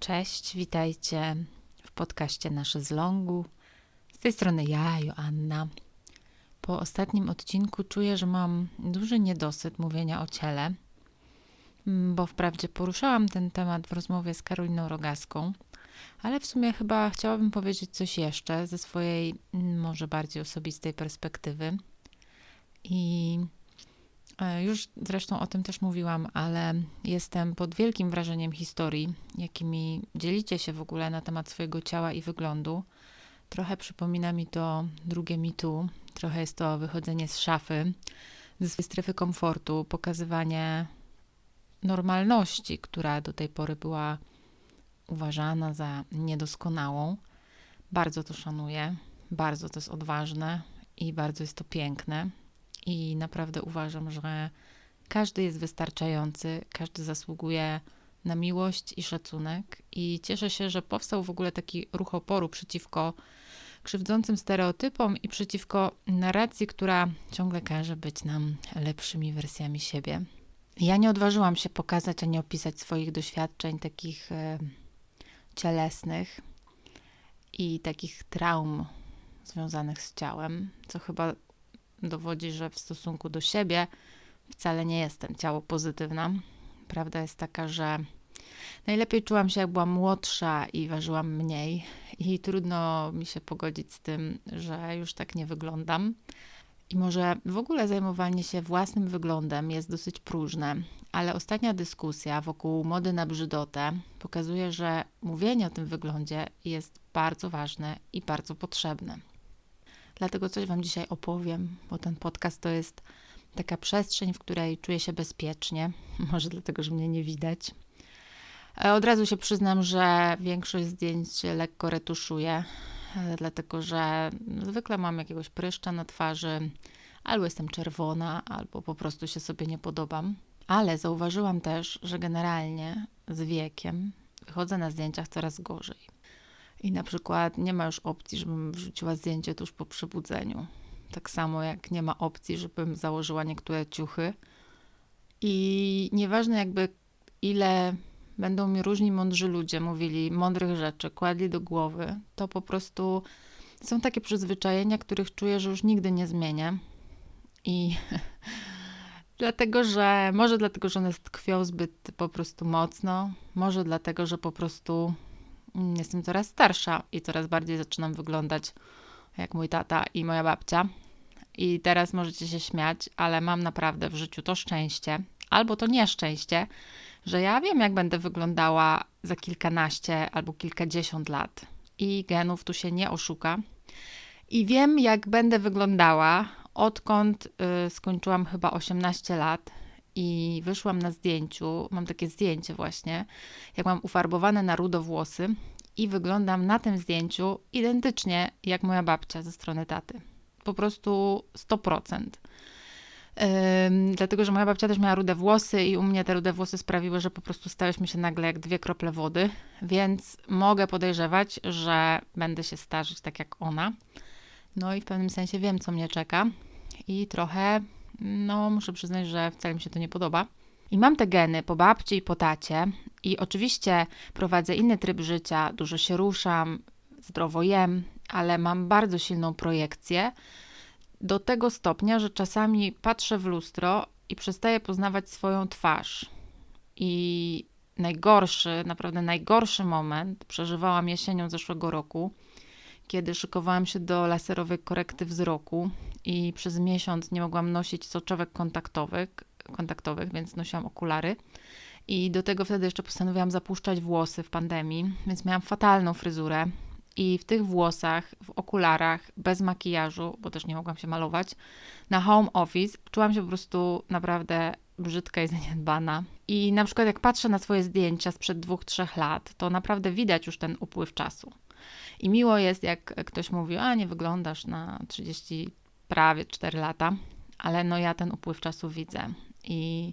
Cześć, witajcie w podcaście Nasze z Longu. Z tej strony ja, Joanna. Po ostatnim odcinku czuję, że mam duży niedosyt mówienia o ciele, mm, bo wprawdzie poruszałam ten temat w rozmowie z Karoliną Rogaską, ale w sumie chyba chciałabym powiedzieć coś jeszcze ze swojej mm, może bardziej osobistej perspektywy. I już zresztą o tym też mówiłam, ale jestem pod wielkim wrażeniem historii, jakimi dzielicie się w ogóle na temat swojego ciała i wyglądu. Trochę przypomina mi to drugie mitu, trochę jest to wychodzenie z szafy, ze swojej strefy komfortu, pokazywanie normalności, która do tej pory była uważana za niedoskonałą. Bardzo to szanuję, bardzo to jest odważne i bardzo jest to piękne. I naprawdę uważam, że każdy jest wystarczający, każdy zasługuje na miłość i szacunek. I cieszę się, że powstał w ogóle taki ruch oporu przeciwko krzywdzącym stereotypom i przeciwko narracji, która ciągle każe być nam lepszymi wersjami siebie. Ja nie odważyłam się pokazać ani opisać swoich doświadczeń takich e, cielesnych i takich traum związanych z ciałem, co chyba dowodzi, że w stosunku do siebie wcale nie jestem ciało pozytywna. Prawda jest taka, że najlepiej czułam się, jak byłam młodsza i ważyłam mniej, i trudno mi się pogodzić z tym, że już tak nie wyglądam. I może w ogóle zajmowanie się własnym wyglądem jest dosyć próżne, ale ostatnia dyskusja wokół mody na brzydotę pokazuje, że mówienie o tym wyglądzie jest bardzo ważne i bardzo potrzebne. Dlatego coś Wam dzisiaj opowiem, bo ten podcast to jest taka przestrzeń, w której czuję się bezpiecznie. Może dlatego, że mnie nie widać. E, od razu się przyznam, że większość zdjęć lekko retuszuję, e, dlatego że zwykle mam jakiegoś pryszcza na twarzy, albo jestem czerwona, albo po prostu się sobie nie podobam. Ale zauważyłam też, że generalnie z wiekiem wychodzę na zdjęciach coraz gorzej. I na przykład nie ma już opcji, żebym wrzuciła zdjęcie tuż po przebudzeniu. Tak samo jak nie ma opcji, żebym założyła niektóre ciuchy. I nieważne jakby ile będą mi różni mądrzy ludzie mówili mądrych rzeczy, kładli do głowy, to po prostu są takie przyzwyczajenia, których czuję, że już nigdy nie zmienię. I dlatego, że może dlatego, że one tkwią zbyt po prostu mocno, może dlatego, że po prostu jestem coraz starsza i coraz bardziej zaczynam wyglądać jak mój tata i moja babcia. I teraz możecie się śmiać, ale mam naprawdę w życiu to szczęście, albo to nieszczęście, że ja wiem, jak będę wyglądała za kilkanaście albo kilkadziesiąt lat. I genów tu się nie oszuka. I wiem, jak będę wyglądała, odkąd y, skończyłam chyba 18 lat i wyszłam na zdjęciu, mam takie zdjęcie właśnie, jak mam ufarbowane na rudo włosy i wyglądam na tym zdjęciu identycznie jak moja babcia ze strony taty. Po prostu 100%. Ym, dlatego, że moja babcia też miała rude włosy i u mnie te rude włosy sprawiły, że po prostu stałyśmy się nagle jak dwie krople wody, więc mogę podejrzewać, że będę się starzyć tak jak ona. No i w pewnym sensie wiem, co mnie czeka i trochę no muszę przyznać, że wcale mi się to nie podoba. I mam te geny po babci i po tacie i oczywiście prowadzę inny tryb życia, dużo się ruszam, zdrowo jem, ale mam bardzo silną projekcję do tego stopnia, że czasami patrzę w lustro i przestaję poznawać swoją twarz. I najgorszy, naprawdę najgorszy moment przeżywałam jesienią zeszłego roku, kiedy szykowałam się do laserowej korekty wzroku i przez miesiąc nie mogłam nosić soczewek kontaktowych, kontaktowych, więc nosiłam okulary. I do tego wtedy jeszcze postanowiłam zapuszczać włosy w pandemii, więc miałam fatalną fryzurę. I w tych włosach, w okularach, bez makijażu, bo też nie mogłam się malować, na home office czułam się po prostu naprawdę brzydka i zaniedbana. I na przykład jak patrzę na swoje zdjęcia sprzed dwóch, trzech lat, to naprawdę widać już ten upływ czasu. I miło jest, jak ktoś mówi, a nie wyglądasz na 30 prawie 4 lata, ale no ja ten upływ czasu widzę i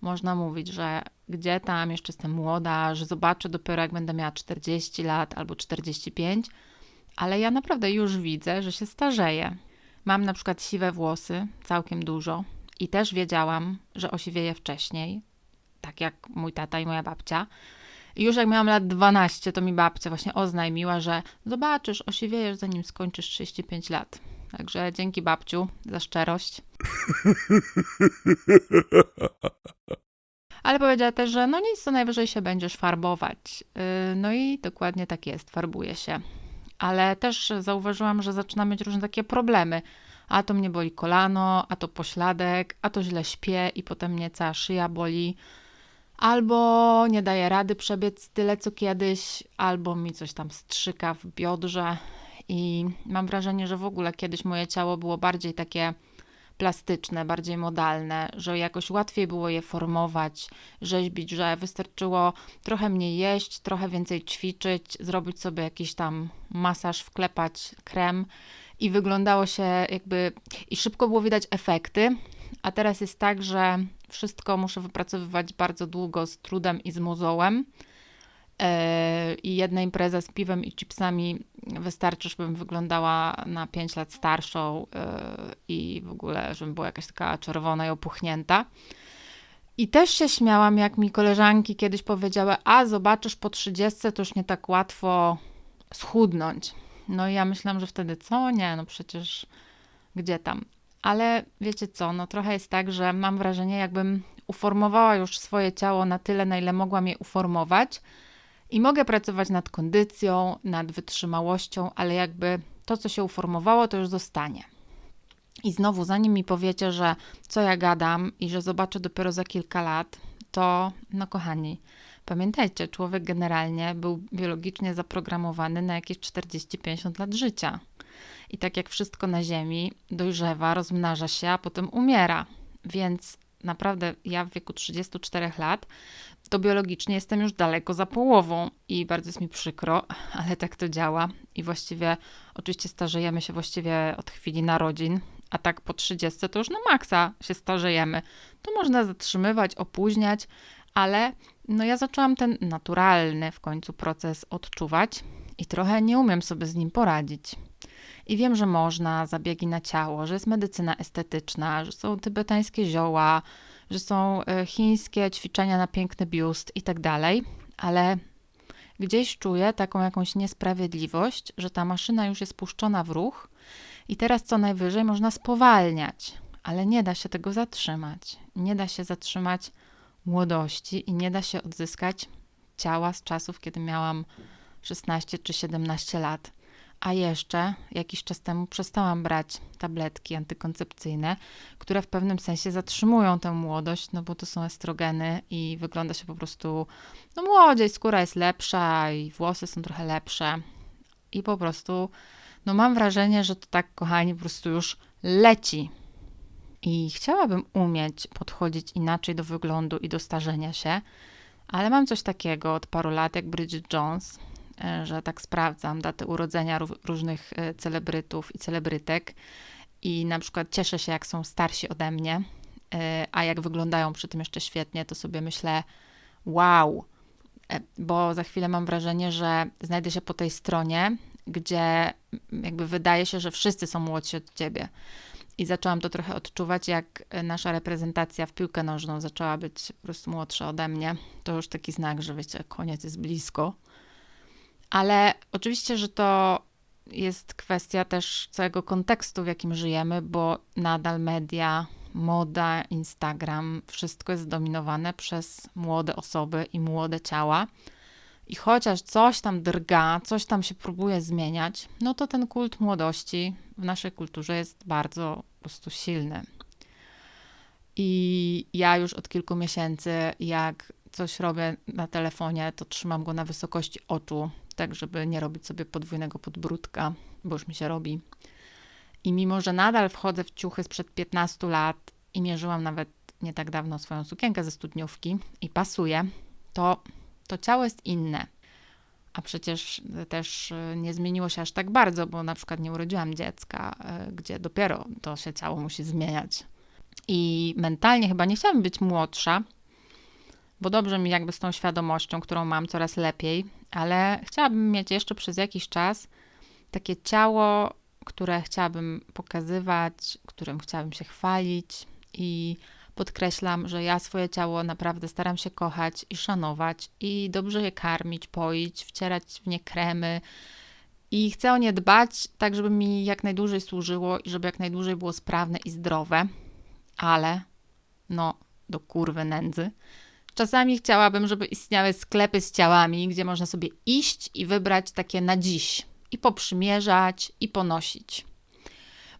można mówić, że gdzie tam jeszcze jestem młoda, że zobaczę dopiero jak będę miała 40 lat albo 45, ale ja naprawdę już widzę, że się starzeję. Mam na przykład siwe włosy, całkiem dużo i też wiedziałam, że osiwieję wcześniej, tak jak mój tata i moja babcia. I już jak miałam lat 12, to mi babcia właśnie oznajmiła, że zobaczysz, osiwiejesz zanim skończysz 35 lat. Także dzięki babciu za szczerość. Ale powiedziała też, że no nic, to najwyżej się będziesz farbować. Yy, No i dokładnie tak jest, farbuję się. Ale też zauważyłam, że zaczynam mieć różne takie problemy. A to mnie boli kolano, a to pośladek, a to źle śpię i potem mnie cała szyja boli. Albo nie daję rady przebiec tyle co kiedyś, albo mi coś tam strzyka w biodrze. I mam wrażenie, że w ogóle kiedyś moje ciało było bardziej takie plastyczne, bardziej modalne, że jakoś łatwiej było je formować, rzeźbić, że wystarczyło trochę mniej jeść, trochę więcej ćwiczyć, zrobić sobie jakiś tam masaż, wklepać krem i wyglądało się jakby i szybko było widać efekty. A teraz jest tak, że wszystko muszę wypracowywać bardzo długo z trudem i z mozołem. Yy, I jedna impreza z piwem i chipsami wystarczy, żebym wyglądała na 5 lat starszą yy, i w ogóle, żebym była jakaś taka czerwona i opuchnięta. I też się śmiałam, jak mi koleżanki kiedyś powiedziały: A zobaczysz, po 30 to już nie tak łatwo schudnąć. No i ja myślałam, że wtedy co? Nie, no przecież gdzie tam. Ale wiecie co, no trochę jest tak, że mam wrażenie, jakbym uformowała już swoje ciało na tyle, na ile mogłam je uformować i mogę pracować nad kondycją, nad wytrzymałością, ale jakby to, co się uformowało, to już zostanie. I znowu, zanim mi powiecie, że co ja gadam i że zobaczę dopiero za kilka lat, to no kochani, pamiętajcie, człowiek generalnie był biologicznie zaprogramowany na jakieś 40-50 lat życia. I tak jak wszystko na Ziemi, dojrzewa, rozmnaża się, a potem umiera. Więc naprawdę ja w wieku 34 lat to biologicznie jestem już daleko za połową i bardzo jest mi przykro, ale tak to działa. I właściwie, oczywiście starzejemy się właściwie od chwili narodzin, a tak po 30 to już na maksa się starzejemy. To można zatrzymywać, opóźniać, ale no ja zaczęłam ten naturalny w końcu proces odczuwać i trochę nie umiem sobie z nim poradzić. I wiem, że można zabiegi na ciało, że jest medycyna estetyczna, że są tybetańskie zioła, że są e, chińskie ćwiczenia na piękny biust i tak dalej, ale gdzieś czuję taką jakąś niesprawiedliwość, że ta maszyna już jest puszczona w ruch i teraz co najwyżej można spowalniać, ale nie da się tego zatrzymać. Nie da się zatrzymać młodości i nie da się odzyskać ciała z czasów, kiedy miałam 16 czy 17 lat. A jeszcze jakiś czas temu przestałam brać tabletki antykoncepcyjne, które w pewnym sensie zatrzymują tę młodość, no bo to są estrogeny i wygląda się po prostu no młodziej, skóra jest lepsza i włosy są trochę lepsze. I po prostu, no mam wrażenie, że to tak, kochani, po prostu już leci. I chciałabym umieć podchodzić inaczej do wyglądu i do starzenia się, ale mam coś takiego od paru lat, jak Bridget Jones, że tak sprawdzam daty urodzenia różnych e, celebrytów i celebrytek i na przykład cieszę się, jak są starsi ode mnie, e, a jak wyglądają przy tym jeszcze świetnie, to sobie myślę, wow, bo za chwilę mam wrażenie, że znajdę się po tej stronie, gdzie jakby wydaje się, że wszyscy są młodsi od ciebie. I zaczęłam to trochę odczuwać, jak nasza reprezentacja w piłkę nożną zaczęła być po prostu młodsza ode mnie. To już taki znak, że wiecie, koniec jest blisko. Ale oczywiście, że to jest kwestia też całego kontekstu, w jakim żyjemy, bo nadal media, moda, Instagram, wszystko jest zdominowane przez młode osoby i młode ciała. I chociaż coś tam drga, coś tam się próbuje zmieniać, no to ten kult młodości w naszej kulturze jest bardzo po prostu silny. I ja już od kilku miesięcy, jak coś robię na telefonie, to trzymam go na wysokości oczu, tak żeby nie robić sobie podwójnego podbródka, bo już mi się robi. I mimo, że nadal wchodzę w ciuchy sprzed 15 lat i mierzyłam nawet nie tak dawno swoją sukienkę ze studniówki i pasuje, to to ciało jest inne. A przecież też e, nie zmieniło się aż tak bardzo, bo na przykład nie urodziłam dziecka, e, gdzie dopiero to się ciało musi zmieniać. I mentalnie chyba nie chciałabym być młodsza, bo dobrze mi jakby z tą świadomością, którą mam coraz lepiej, ale chciałabym mieć jeszcze przez jakiś czas takie ciało, które chciałabym pokazywać, którym chciałabym się chwalić i Podkreślam, że ja swoje ciało naprawdę staram się kochać i szanować i dobrze je karmić, poić, wcierać w nie kremy. I chcę o nie dbać, tak żeby mi jak najdłużej służyło i żeby jak najdłużej było sprawne i zdrowe. Ale, no, do kurwy nędzy. Czasami chciałabym, żeby istniały sklepy z ciałami, gdzie można sobie iść i wybrać takie na dziś i poprzymierzać i ponosić.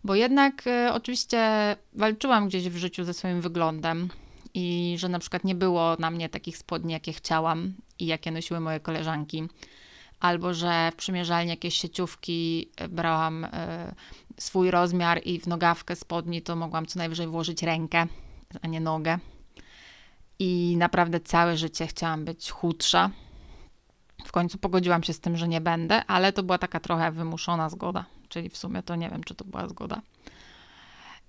Bo jednak y, oczywiście walczyłam gdzieś w życiu ze swoim wyglądem i że na przykład nie było na mnie takich spodni, jakie chciałam i jakie nosiły moje koleżanki. Albo że w przymierzalni jakieś sieciówki brałam y, swój rozmiar i w nogawkę spodni to mogłam co najwyżej włożyć rękę, a nie nogę. I naprawdę całe życie chciałam być chudsza. W końcu pogodziłam się z tym, że nie będę, ale to była taka trochę wymuszona zgoda, czyli w sumie to nie wiem, czy to była zgoda.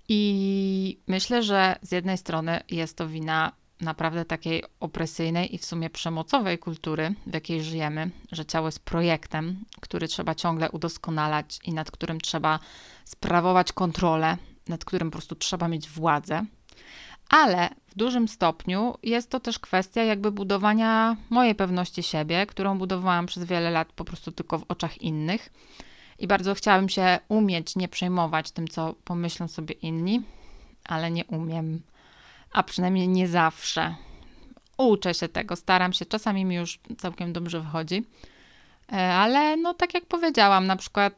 I myślę, że z jednej strony jest to wina naprawdę takiej opresyjnej i w sumie przemocowej kultury, w jakiej żyjemy, że ciało jest projektem, który trzeba ciągle udoskonalać i nad którym trzeba sprawować kontrolę, nad którym po prostu trzeba mieć władzę. Ale w dużym stopniu jest to też kwestia jakby budowania mojej pewności siebie, którą budowałam przez wiele lat po prostu tylko w oczach innych. I bardzo chciałabym się umieć nie przejmować tym, co pomyślą sobie inni, ale nie umiem, a przynajmniej nie zawsze. Uczę się tego, staram się, czasami mi już całkiem dobrze wychodzi, e, ale no tak jak powiedziałam, na przykład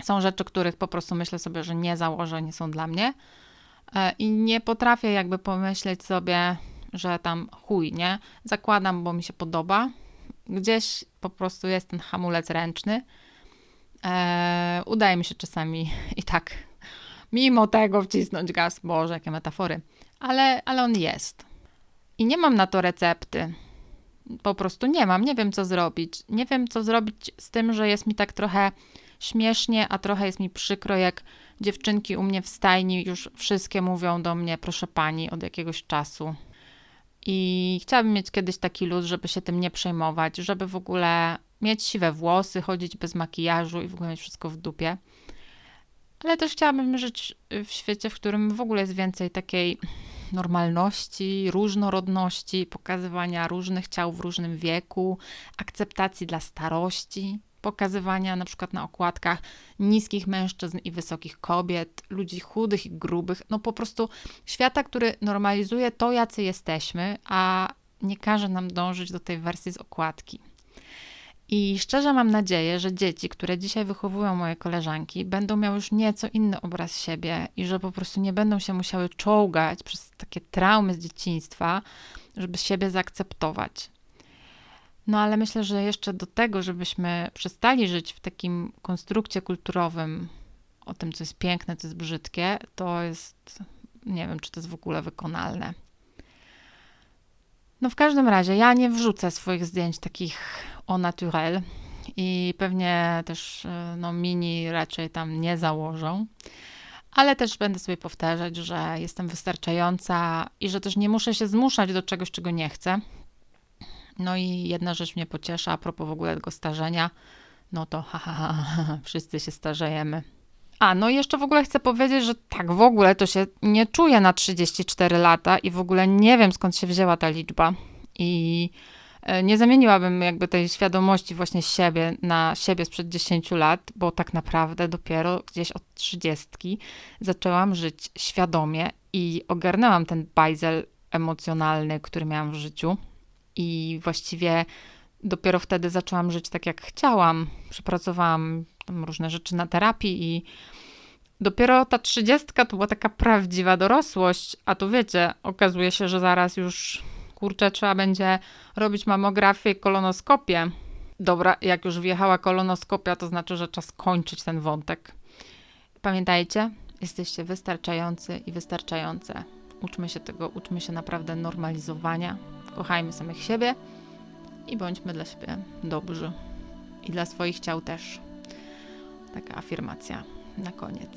y, są rzeczy, których po prostu myślę sobie, że nie założę, nie są dla mnie E, i nie potrafię jakby pomyśleć sobie, że tam chuj, nie? Zakładam, bo mi się podoba. Gdzieś po prostu jest ten hamulec ręczny. E, udaje mi się czasami i tak, mimo tego wcisnąć gaz. Boże, jakie metafory. Ale, ale on jest. I nie mam na to recepty. Po prostu nie mam. Nie wiem, co zrobić. Nie wiem, co zrobić z tym, że jest mi tak trochę śmiesznie, a trochę jest mi przykro, jak dziewczynki u mnie w stajni już wszystkie mówią do mnie, proszę pani, od jakiegoś czasu. I chciałabym mieć kiedyś taki luz, żeby się tym nie przejmować, żeby w ogóle mieć siwe włosy, chodzić bez makijażu i w ogóle mieć wszystko w dupie. Ale też chciałabym żyć w świecie, w którym w ogóle jest więcej takiej normalności, różnorodności, pokazywania różnych ciał w różnym wieku, akceptacji dla starości pokazywania na przykład na okładkach niskich mężczyzn i wysokich kobiet, ludzi chudych i grubych, no po prostu świata, który normalizuje to, jacy jesteśmy, a nie każe nam dążyć do tej wersji z okładki. I szczerze mam nadzieję, że dzieci, które dzisiaj wychowują moje koleżanki, będą miały już nieco inny obraz siebie i że po prostu nie będą się musiały czołgać przez takie traumy z dzieciństwa, żeby siebie zaakceptować. No ale myślę, że jeszcze do tego, żebyśmy przestali żyć w takim konstrukcie kulturowym o tym, co jest piękne, co jest brzydkie, to jest, nie wiem, czy to jest w ogóle wykonalne. No w każdym razie, ja nie wrzucę swoich zdjęć takich au naturel i pewnie też no, mini raczej tam nie założą. Ale też będę sobie powtarzać, że jestem wystarczająca i że też nie muszę się zmuszać do czegoś, czego nie chcę, no i jedna rzecz mnie pociesza a propos w ogóle tego starzenia, no to ha, ha, ha, wszyscy się starzejemy. A, no i jeszcze w ogóle chcę powiedzieć, że tak w ogóle to się nie czuję na 34 lata i w ogóle nie wiem skąd się wzięła ta liczba. I e, nie zamieniłabym jakby tej świadomości właśnie siebie na siebie sprzed 10 lat, bo tak naprawdę dopiero gdzieś od 30 zaczęłam żyć świadomie i ogarnęłam ten bajzel emocjonalny, który miałam w życiu. I właściwie dopiero wtedy zaczęłam żyć tak, jak chciałam. Przepracowałam różne rzeczy na terapii i dopiero ta trzydziestka to była taka prawdziwa dorosłość. A tu wiecie, okazuje się, że zaraz już kurczę, trzeba będzie robić mamografię, kolonoskopię. Dobra, jak już wjechała kolonoskopia, to znaczy, że czas kończyć ten wątek. Pamiętajcie, jesteście wystarczający i wystarczające. Uczmy się tego, uczmy się naprawdę normalizowania kochajmy samych siebie i bądźmy dla siebie dobrzy. I dla swoich ciał też. Taka afirmacja na koniec.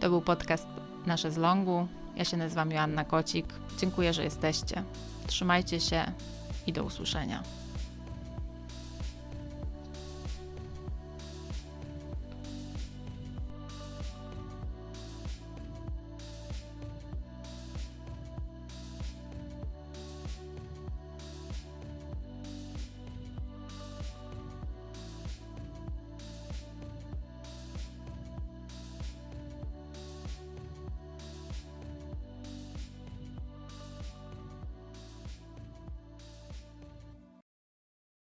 To był podcast Nasze z Longu. Ja się nazywam Joanna Kocik. Dziękuję, że jesteście. Trzymajcie się i do usłyszenia.